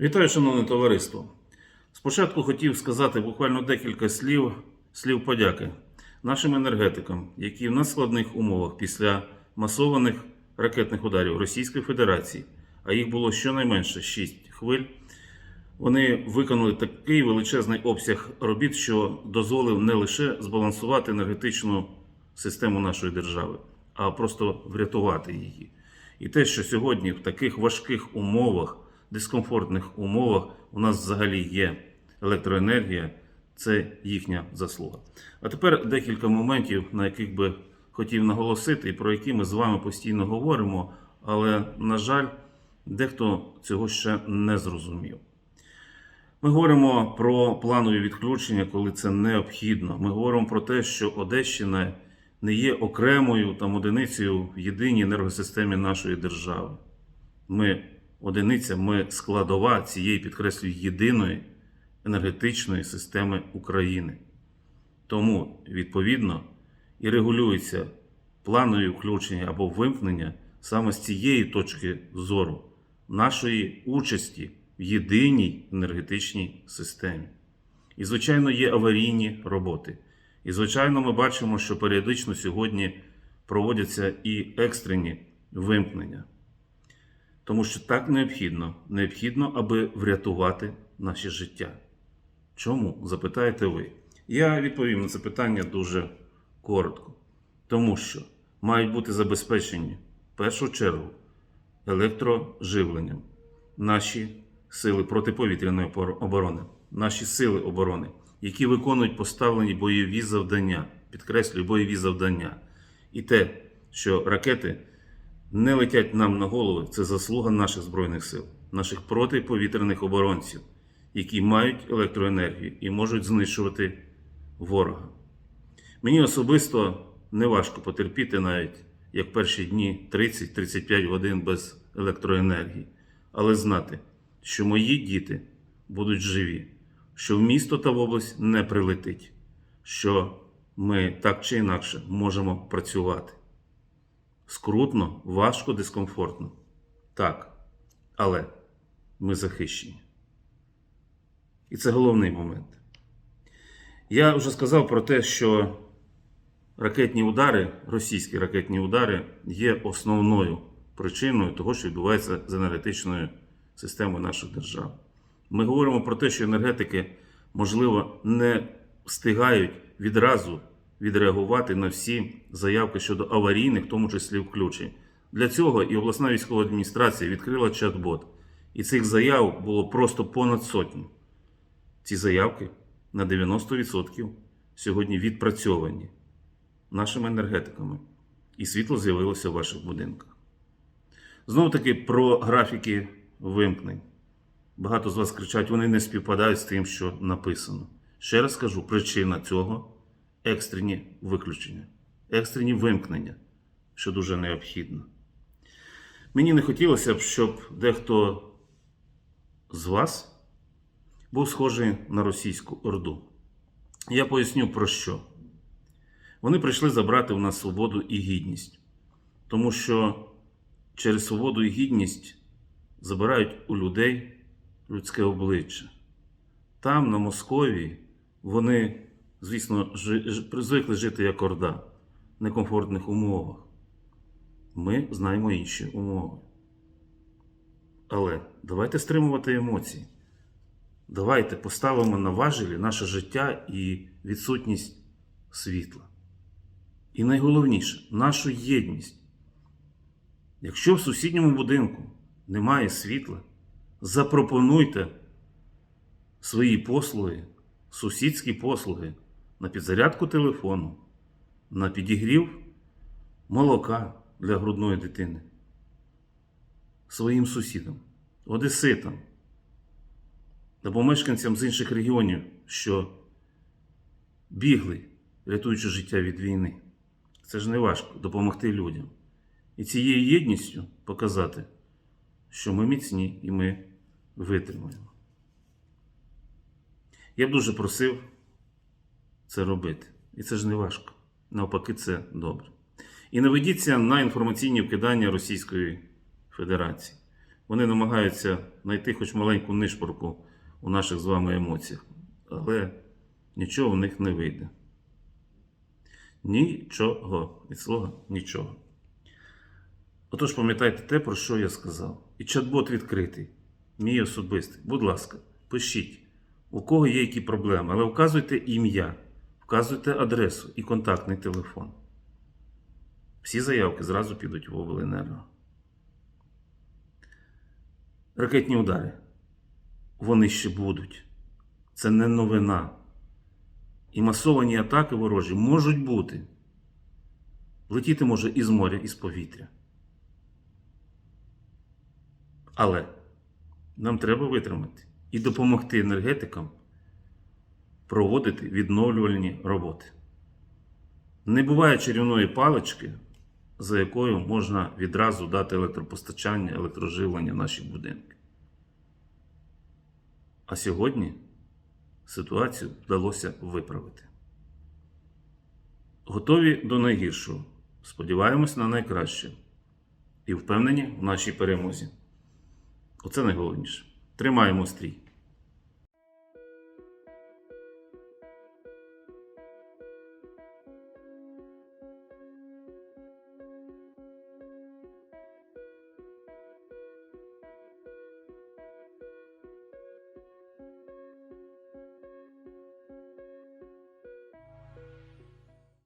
Вітаю, шановне товариство. Спочатку хотів сказати буквально декілька слів, слів подяки нашим енергетикам, які в надскладних умовах після масованих ракетних ударів Російської Федерації, а їх було щонайменше 6 хвиль, вони виконали такий величезний обсяг робіт, що дозволив не лише збалансувати енергетичну систему нашої держави, а просто врятувати її. І те, що сьогодні в таких важких умовах, дискомфортних умовах у нас взагалі є електроенергія, це їхня заслуга. А тепер декілька моментів, на яких би хотів наголосити, і про які ми з вами постійно говоримо, але, на жаль, дехто цього ще не зрозумів. Ми говоримо про планові відключення, коли це необхідно. Ми говоримо про те, що Одещина не є окремою там одиницею в єдиній енергосистемі нашої держави. Ми одиниця, ми складова цієї, підкреслюю, єдиної енергетичної системи України. Тому, відповідно, і регулюється планові включення або вимкнення саме з цієї точки зору нашої участі в єдиній енергетичній системі. І, звичайно, є аварійні роботи. І, звичайно, ми бачимо, що періодично сьогодні проводяться і екстрені вимкнення. Тому що так необхідно. Необхідно, аби врятувати наше життя. Чому? запитаєте ви. Я відповім на це питання дуже коротко. Тому що мають бути забезпечені в першу чергу електроживленням наші сили протиповітряної оборони, наші сили оборони, які виконують поставлені бойові завдання, підкреслюю, бойові завдання. І те, що ракети не летять нам на голови, це заслуга наших Збройних сил, наших протиповітряних оборонців, які мають електроенергію і можуть знищувати ворога. Мені особисто не важко потерпіти навіть як перші дні 30-35 годин без електроенергії, але знати, що мої діти будуть живі, що в місто та в область не прилетить, що ми так чи інакше можемо працювати. Скрутно, важко, дискомфортно. Так, але ми захищені. І це головний момент. Я вже сказав про те, що ракетні удари, російські ракетні удари є основною причиною того, що відбувається з енергетичною системою нашої держави. Ми говоримо про те, що енергетики, можливо, не встигають відразу відреагувати на всі заявки щодо аварійних, в тому числі включень. Для цього і обласна військова адміністрація відкрила чат-бот. І цих заяв було просто понад сотню. Ці заявки на 90% сьогодні відпрацьовані нашими енергетиками, і світло з'явилося в ваших будинках. Знову таки про графіки вимкнень. Багато з вас кричать, вони не співпадають з тим, що написано. Ще раз кажу, причина цього екстрені виключення, екстрені вимкнення, що дуже необхідно. Мені не хотілося б, щоб дехто з вас був схожий на російську орду. Я поясню про що. Вони прийшли забрати у нас свободу і гідність, тому що через свободу і гідність забирають у людей людське обличчя. Там, на Московії, вони, звісно, звикли жити як орда в некомфортних умовах. Ми знаємо інші умови. Але давайте стримувати емоції. Давайте поставимо на важелі наше життя і відсутність світла. І найголовніше нашу єдність. Якщо в сусідньому будинку немає світла, запропонуйте свої послуги, сусідські послуги на підзарядку телефону, на підігрів молока для грудної дитини своїм сусідам, одеситам або мешканцям з інших регіонів, що бігли, рятуючи життя від війни. Це ж не важко допомогти людям. І цією єдністю показати, що ми міцні і ми витримаємо. Я б дуже просив це робити. І це ж не важко. Навпаки, це добре. І не ведіться на інформаційні вкидання Російської Федерації. Вони намагаються знайти хоч маленьку нишпорку у наших з вами емоціях, але нічого в них не вийде. Нічого. Від слова нічого. Отож, пам'ятайте те, про що я сказав. І чат-бот відкритий, мій особистий. Будь ласка, пишіть, у кого є які проблеми, але вказуйте ім'я, вказуйте адресу і контактний телефон. Всі заявки зразу підуть в обленерго. Ракетні удари. Вони ще будуть. Це не новина. І масовані атаки ворожі можуть бути. Летіти може із моря, із повітря. Але нам треба витримати і допомогти енергетикам проводити відновлювальні роботи. Не буває чарівної палички, за якою можна відразу дати електропостачання, електроживлення в наші будинки. А сьогодні ситуацію вдалося виправити. Готові до найгіршого. Сподіваємось на найкраще. І впевнені в нашій перемозі. Оце найголовніше. Тримаємо стрій.